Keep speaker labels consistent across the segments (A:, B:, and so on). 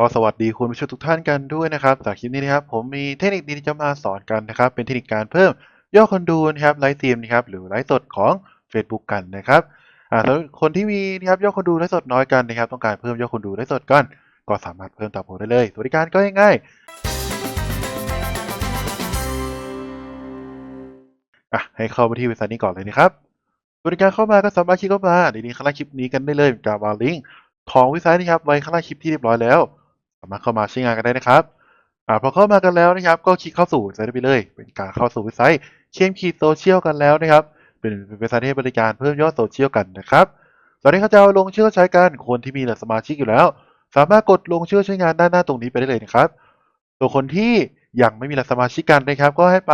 A: ก็สวัสดีคุณผู้ชมทุกท่านกันด้วยนะครับจากคลิปนี้นะครับผมมีเทคนิคดีๆจะมาสอนกันนะครับ เป็นเทคนิคการเพิ่มยอดคนดูนะครับไลฟ์สตรีมนะครับหรือไลฟ์สดของ Facebook กันนะครับอ่าสำหรับคนที่มีนะครับยอดคนดูไลฟ์สดน้อยกันนะครับ ต้องการเพิ่มยอดคนดูไลฟ์สดกัน ก็สามารถเพิ่มตามผมได้เลยบริการก็ง่ายๆอะให้เข้ามาที่เว็บไซต์นี้ก่อนเลยนะครับบริการเข้ามาก็สามารถคลิกเข้ามาในนี้ข้างล่างคลิปนี้กันได้เลยเป็นการวาลิงก์ของเว็บไซต์นี้ครับไว้ข้างล่างคลิปที่เรียบร้อยแล้วามารถเข้ามาใช้งานกันได้นะครับอ่าพอเข้ามากันแล้วนะครับ ก็คลิกเข้าสู่เว็บไซต์ได้ไปเลย เป็นการเข้าสู่เว็บไซต์เชียมขีดโซเชียลกันแล้วนะครับ เป็นเว็บไซต์ที่ให้บริการเพิ่มยอดโซเชียลกันนะครับตอนนี้เขาจะาลงชื่อใช้กันคนที่มีหลือสมาชิกอยู่แล้ว สามารถกดลงชื่อใช้งานด้านหน้าตรงนี้ไปได้เลยนะครับส่วนคนที่ยังไม่มีหลือสมาชิกกันนะครับ ก็ให้ไป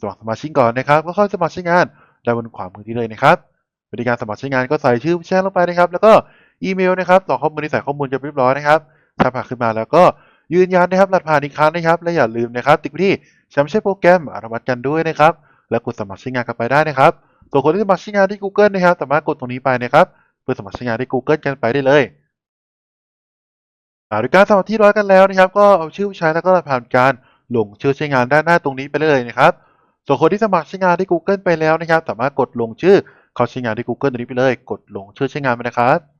A: สมัครสมาชิกก่อนนะครับ ก็เข้าสมัครใช้งานได้บนขวามือนี้เลยนะครับบริการสมัครใช้งานก็ใส่ชื่อผู้แจ้งลงไปนะครับ แล้วก็อีเมลนะครับต่อข้อมูลที่ใส่ข้อมูลจะเรียบร้อยนะครับ ถ้าผ่านขึ้นมาแล้วก็ยืนยันนะครับรหัสผ่านอีกครั้งนะครับ และอย่าลืมนะครับ ติดที่ใช้ไม่ใช่โปรแกรมอนุมัติกันด้วยนะครับ แล้วกดสมัครใช้งานกันไปได้นะครับส่วคนที่สมัครใช้งานที่ Google นะครับ สามารถกดตรงนี้ไปนะครับ เพื่อสมัครใช้งานที่ Google กันไปได้เลยอ่าโดยการสมัครที่ร้อยกันแล้วนะครับ ก็เอาชื่อผู้ใช้แล้วก็รหัสผ่านการลงชื่อใช้งานด้านหน้าตรงนี้ไปได้เลยนะครับส่วนคนที่สมัครใช้งานที่ Google ไปแล้วนะครับ สามารถกดลงชื่อเขาใช้งานที่ Google ตรงนี้ไปเลย กดลงชื่อใช้งานไปนะครับ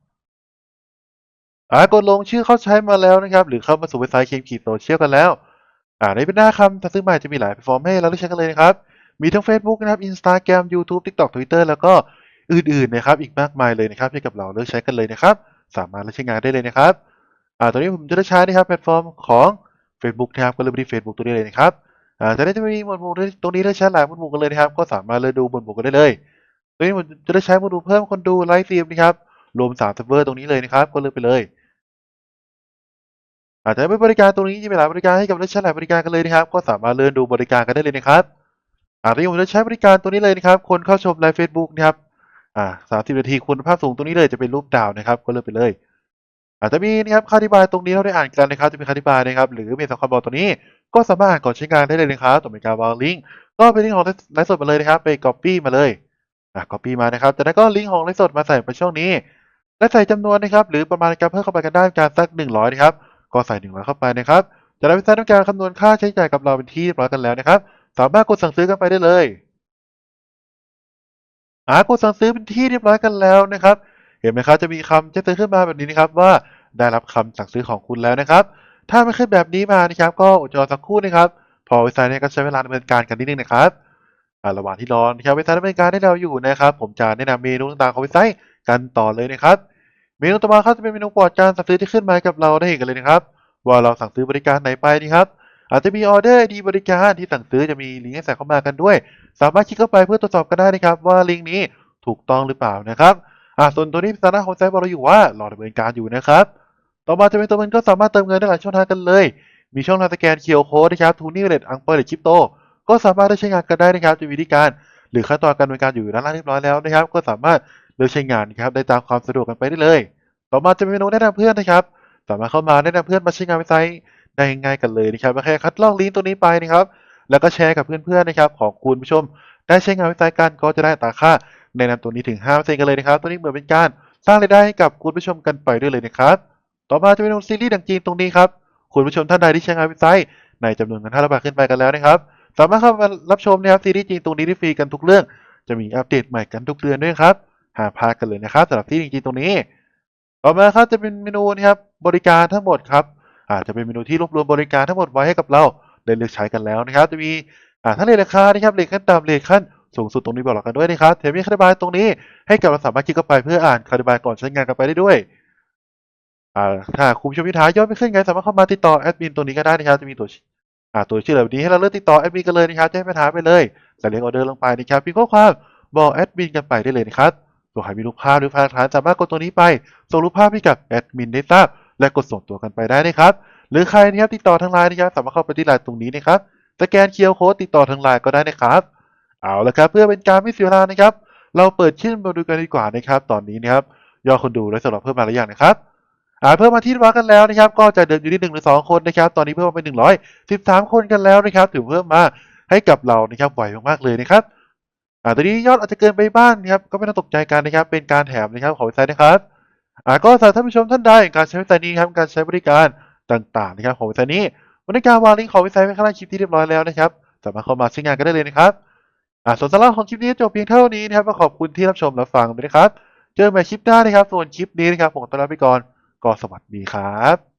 A: อ่ากดลงชื่อเข้าใช้มาแล้วนะครับ หรือเข้ามาสู่เว็บไซต์เคมขีดโซเชียลกันแล้ว อ่าในเป็นหน้าคำสั่งซื้อใหม่จะมีหลายแพลตฟอร์มให้เราเลือกใช้กันเลยนะครับ มีทั้ง Facebook นะครับ Instagram YouTube TikTok Twitter แล้วก็อื่นๆนะครับ อีกมากมายเลยนะครับให้กับเราเลือกใช้กันเลยนะครับ สามารถเลือกใช้งานได้เลยนะครับ อ่าตอนนี้ผมจะได้ใช้นะครับแพลตฟอร์มของ Facebook นะครับก็เลือกไปที่ Facebook ตัวนี้เลยนะครับ อ่าจากนั้นจะมีหมวดหมู่ตรงนี้ได้ใช้หลายหมวดหมู่กันเลยนะครับ ก็สามารถเลือกดูหมวดหมู่กันได้เลยตรงนี้ผมจะได้ใช้หมวดหมู่เพิ่มคนดูไลฟ์สตรีมนะครับ รวม3เซิร์ฟเวอร์ตรงนี้เลยนะครับ ก็เลือกไปเลย อาจจะไม่บริการตรงนี้จะมีหลายบริการให้กับนักใช้หลายบริการกันเลยนะครับ ก็สามารถเลื่อนดูบริการกันได้เลยนะครับอาจจะผมจะใช้บริการตัวนี้เลยนะครับ คนเข้าชมไลฟ์เฟซบุ๊กนะครับอ่าสามสิบนาทีคุณภาพสูงตรงนี้เลยจะเป็นรูปดาวนะครับ ก็เลื่อกไปเลย อาจจะมีนะครับคำอธิบายตรงนี้เราได้อ่านกันนะครับ จะมีคำอธิบายนะครับ หรือมีสองคำบอกตัวนี้ ก็สามารถอ่านก่อนใช้งานได้เลยนะครับต่อเป็นการวางลิงก์ก็เป็นลิงก์ของไลฟ์สดมาเลยนะครับ ไป copy มาเลยอะ copy มานะครับจากนั้นก็ลิงก์ของไลฟ์สดมาใส่ไปช่องนี้ และใส่จำนวนนะครับ หรือประมาณการเพิ่มเข้าไปกันได้การสักหนึ่งร้อยนะครับ ก็ใส่หนึ่งร้อยเข้าไปนะครับจากนั้นเว็บไซต์ต้องการคำนวณค่าใช้จ่ายกับเราเป็นที่เรียบร้อยกันแล้วนะครับ สามารถกดสั่งซื้อกันไปได้เลยอ่ากดสั่งซื้อเป็นที่เรียบร้อยกันแล้วนะครับ เห็นไหมครับจะมีคำแจ้งเตือนขึ้นมาแบบนี้นะครับว่าได้รับคำสั่งซื้อของคุณแล้วนะครับ ถ้าไม่ขึ้นแบบนี้มานะครับ ก็อดจรอสักครู่นะครับ พอเว็บไซต์เนี้ก็ใช้เวลาดำเนินการกันนิดนึงนะครับระหว่างที่รอนะครับเว็บไซต์ดำเนินการให้เราอยู่นะครับ ผมจะแนะนำเมนูต่างๆของเว็บไซต์กันต่อเลยนะครับ เมนูต่อมาครับจะเป็นเมนูปลอดการสั่งซื้อที่ขึ้นมากับเราได้เห็นกันเลยนะครับ ว่าเราสั่งซื้อบริการไหนไปนะครับอาจจะมีออเดอร์ดีบริการที่สั่งซื้อจะมีลิงก์ให้ใส่เข้ามากันด้วย สามารถคลิกเข้าไปเพื่อตรวจสอบกันได้นะครับ ว่าลิงก์นี้ถูกต้องหรือเปล่านะครับอ่าส่วนตัวนี้สถานะของไซต์บอกเราอยู่ว่ารอดำเนินการอยู่นะครับ ต่อมาจะเป็นตัวเงินก็สามารถเติมเงินได้หลายช่องทางกันเลย มีช่องทางสแกน QR Code นะครับทูนี่เลดอังเปอร์เลดคริปโตก็สามารถได้ใช้งานกันได้นะครับจะมีวิธีการ หรือขั้นตอนการดำเนินการอยู่ด้านล่างเรียบร้อยแล้วนะครับ ก็สามารถ เลือกใช้งานนะครับได้ตามความสะดวกกันไปได้เลย ต่อมาจะเป็นเมนูแนะนำเพื่อนนะครับ สามารถเข้ามาแนะนำเพื่อนมาใช้งานเว็บไซต์ได้ง่ายกันเลยนะครับแค่คัดลอกลิงก์ตัวนี้ไปนะครับ แล้วก็แชร์กับเพื่อนๆนะครับของคุณผู้ชม ได้ใช้งานเว็บไซต์กันก็จะได้ตาค่าแนะนำตัวนี้ถึง5%กันเลยนะครับ ตัวนี้เหมือนเป็นการสร้างรายได้ให้กับคุณผู้ชมกันไปด้วยเลยนะครับ ต่อมาจะเป็นซีรีส์ดังจีนตรงนี้ครับ คุณผู้ชมท่านใดที่ใช้งานเว็บไซต์ในจำนวนเงิน500บาทขึ้นไปกันแล้วนะครับ สามารถเข้ามารับชมนะครับซีรีส์จีนตรงนี้ได้ฟรีกันทุกเรื่อง จะมีอัปเดตใหม่กันทุกเดือนด้วยครับ หาพลาดกันเลยนะครับสำหรับซีรีส์จีนตรงนี้ ต่อมาครับจะเป็นเมนูนะครับบริการทั้งหมดครับอาจจะเป็นเมนูที่รวบรวมบริการทั้งหมดไว้ให้กับเราได้เลือกใช้กันแล้วนะครับ จะมีอ่าทั้งเลทราคานะครับเลทขั้นต่ำเลทขั้นสูงสุดตรงนี้บอกเรากันด้วยนะครับแถมมีคำอธิบายตรงนี้ให้กับเราสามารถคลิกเข้าไปเพื่ออ่านคำอธิบายก่อนใช้งานกันไปได้ด้วยอ่าถ้าคุณผู้ชมมีปัญหายอดไม่ขึ้นไงสามารถเข้ามาติดต่อแอดมินตัวนี้ก็ได้นะครับจะมีตัวชื่ออ่าตัวชื่อแบบนี้ให้เราเลือกติดต่อแอดมินกันเลยนะครับแจ้ปัญหาไปเลยใส่เลขออเดอร์ลงไปนะครับพิมพ์ข้อความบอกแอดมินกันไปได้เลยนะครับ ส่วนใครมีรูปภาพหรือภาพหลักฐานสามารถกดตัวนี้ไป ส่งรูปภาพให้กับแอดมินได้ทราบและกดส่งตัวกันไปได้นะครับ หรือใครนะครับติดต่อทางไลน์นะครับสามารถเข้าไปที่ไลน์ตรงนี้นะครับสแกนเคียร์โค้ดติดต่อทางไลน์ก็ได้นะครับ เอาละครับ เพื่อเป็นการไม่เสียเวลานะครับ เราเปิดชื่อมาดูกันดีกว่านะครับ ตอนนี้นะครับยอดคนดูและสำหรับเพิ่มมาหรือยังนะครับอ่าเพิ่มมาที่วัดกันแล้วนะครับ ก็จะเดิมอยู่ที่หนึ่งหรือสองคนนะครับ ตอนนี้เพิ่มมาเป็นหนึ่งร้อยสิบสามคนกันแล้วนะครับ ถือเพิ่มมาให้กับเรานะครับไหวมากๆเลยนะครับ อ่าตอนนี้ยอดอาจจะเกินไปบ้างนะครับก็ไม่ต้องตกใจกันนะครับ เป็นการแถมนะครับของเว็บไซต์นะครับอ่าก็สำหรับท่านผู้ชมท่านใดการใช้เว็บไซต์นี้ครับการใช้บริการต่างๆนะครับของเว็บไซต์นี้วันนี้การวางลิงก์ของเว็บไซต์ไว้ข้างล่างคลิปที่เรียบร้อยแล้วนะครับสามารถเข้ามาใช้งานกันได้เลยนะครับอ่าส่วนสาระของคลิปนี้จบเพียงเท่านี้นะครับก็ขอบคุณที่รับชมรับฟังไปนะครับ เจอกันใหม่คลิปหน้านะครับ ส่วนคลิปนี้นะครับผมต้องลาไปก่อนก็สวัสดีครับ